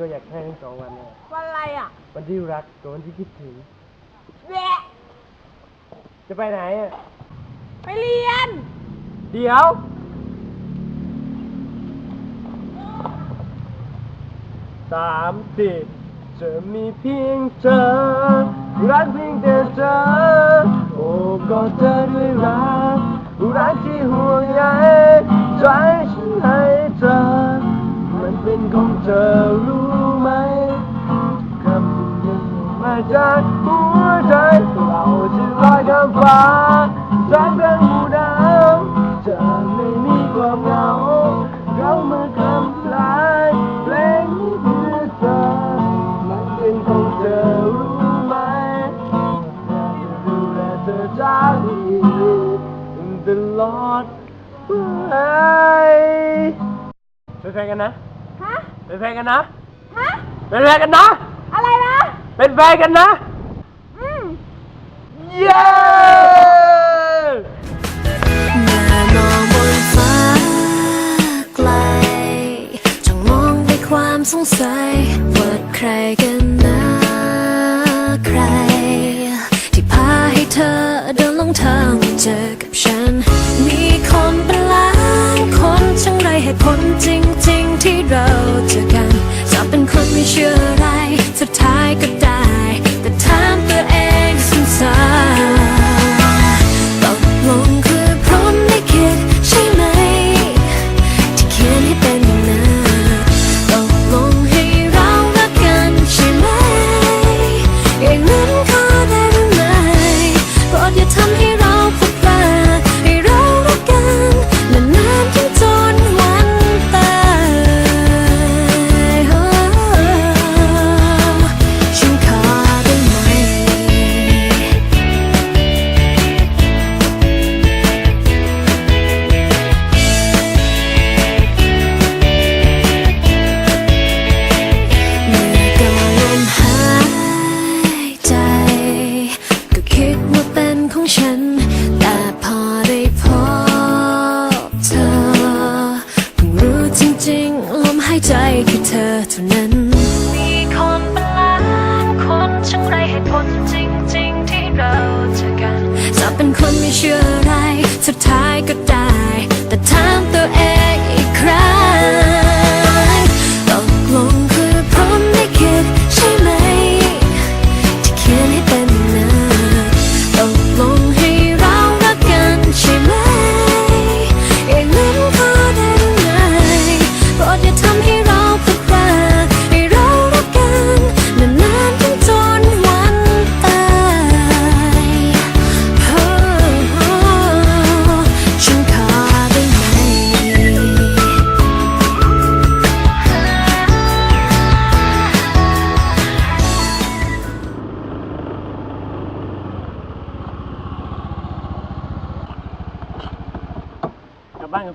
ก็อยากให้ทั้งสองวันเลยวันอะไรอะวันที่รักกับวันที่คิดถึงแหวะจะไปไหนอะไปเรียน เดี๋ยว สามสี่จะมีเพียงเธอ รักเพียงแต่เธอ โอ้ก็เธอด้วยรัก รักที่ห่วงใยใจฉันให้เธอ มันเป็นของเธอรู้ ฟ้าสายเป็นหมู่ดาวจะไม่มีความเหงาเรามาทำลายเพลงนี้เพื่อเธอมันเป็นของเธอรู้ไหมอยากจะดูแลเธอจากนี้ตลอดไปเป็นแฟนกันนะฮะเป็นแฟนกันนะฮะเป็นแฟนกันนะ อะไรนะ เป็นแฟนกันนะอืม เย้เมื่อมองบนฟ้าไกลจ้องมองด้วยความสงสัยว่าใครกันนะ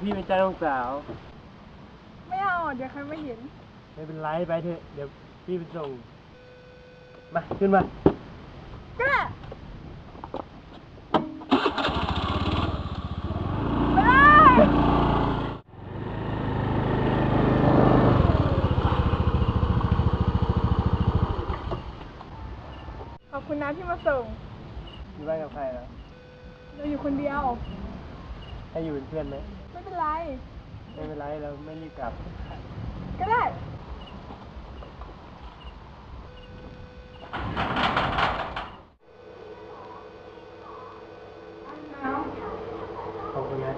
พี่เป็นจ้าน้องสาว ไม่เอาเดี๋ยวใครไม่เห็น ไม่เป็นไรไปเถอะเดี๋ยวพี่ไปส่ง มา ขึ้นมาก็ได้ไม่ได้ขอบคุณนะที่มาส่ง อยู่บ้านกับใครแล้วเราอยู่คนเดียว ให้อยู่เป็นเพื่อนไหมไม่ เป็นไร ไม่เป็นไรเราไม่รีบกลับ ก็ได้ ขอบคุณนะ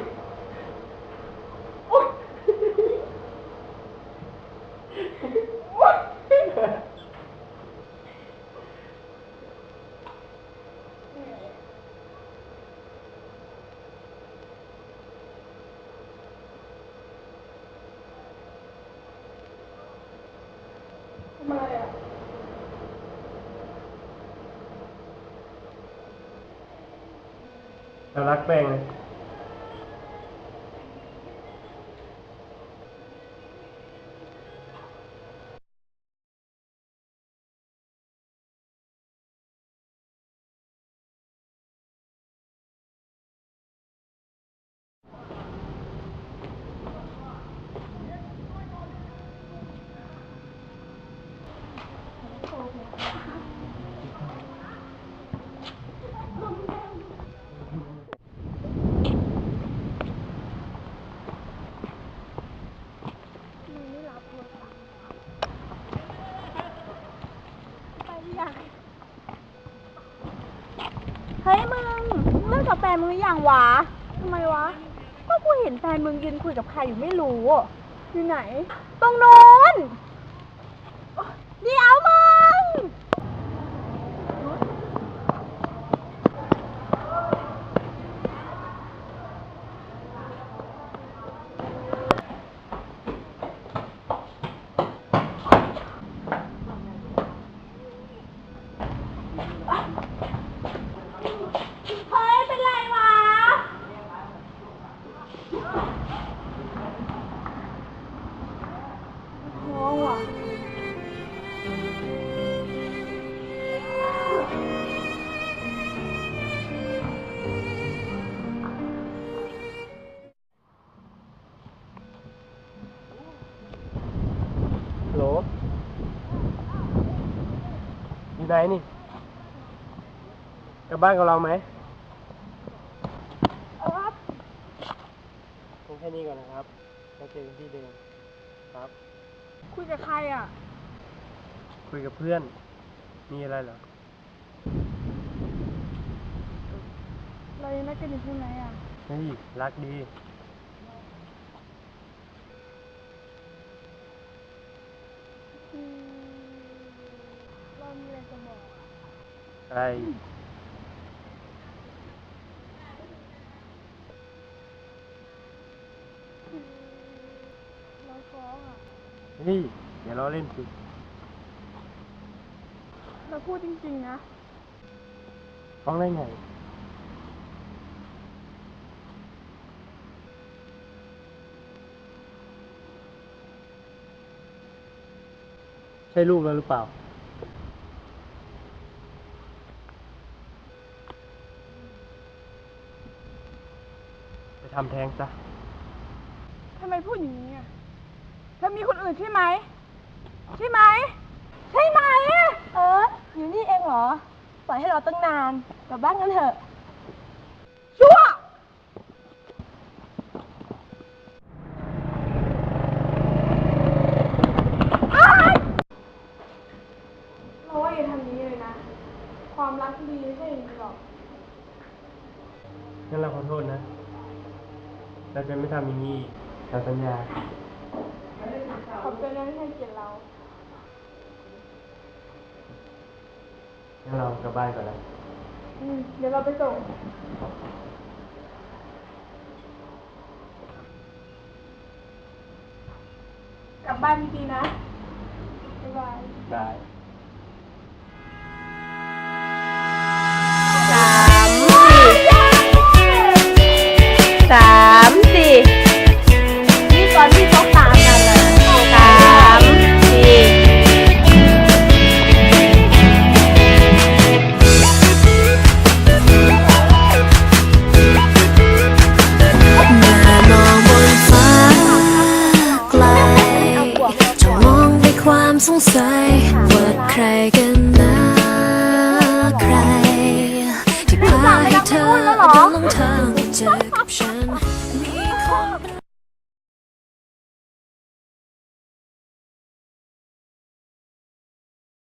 ท เรารักแป้งนะับแฟนมึงหรือยังวะทำไมวะ ก็กูเห็นแฟนมึงยืนคุยกับใครอยู่ไม่รู้อยู่ไหน ตรงนู้น ไหนนี่กลับบ้านกับเราไหมเอาครับคงแค่นี้ก่อนนะครับแล้วเจอกันที่เดิมครับ คุยกับใครอะ คุยกับเพื่อน มีอะไรเหรอ เรายังนัดกันอยู่ใช่ไหมอะเฮ้ยรักดี อืมเรามีอะไรจะบอกอะ อะ ไรคือเราท้องอะเฮ้ยอย่าล้อเล่นสิเราพูดจริงๆนะ ฟ้องได้ไง ใช่ลูกแล้วหรือเปล่า ไปทำแท้งซะ ทำไมพูดอย่างนี้อะเธอมีคนอื่นใช่ไหม ใช่ไหม ใช่ไหม เออ อยู่นี่เองเหรอ ปล่อยให้เราตั้งนาน กลับบ้านกันเถอะ ชั่ว เราว่าอย่าทำนี้เลยนะ ความรักดีไม่ใช่อย่างนี้หรอก งั้นเราขอโทษนะ เราจะไม่ทำอย่างนี้อีกเราสัญญา ขอบใจนะที่ให้เกียรติเรา งั้นเรากลับบ้านก่อนนะ อืม เดี๋ยวเราไปส่ง กลับบ้านดีๆนะ บ๊ายบาย ได้ สงสัยว่าใครกันนะใคร ที่พาให้เธอเดินลงทางเจอกับฉัน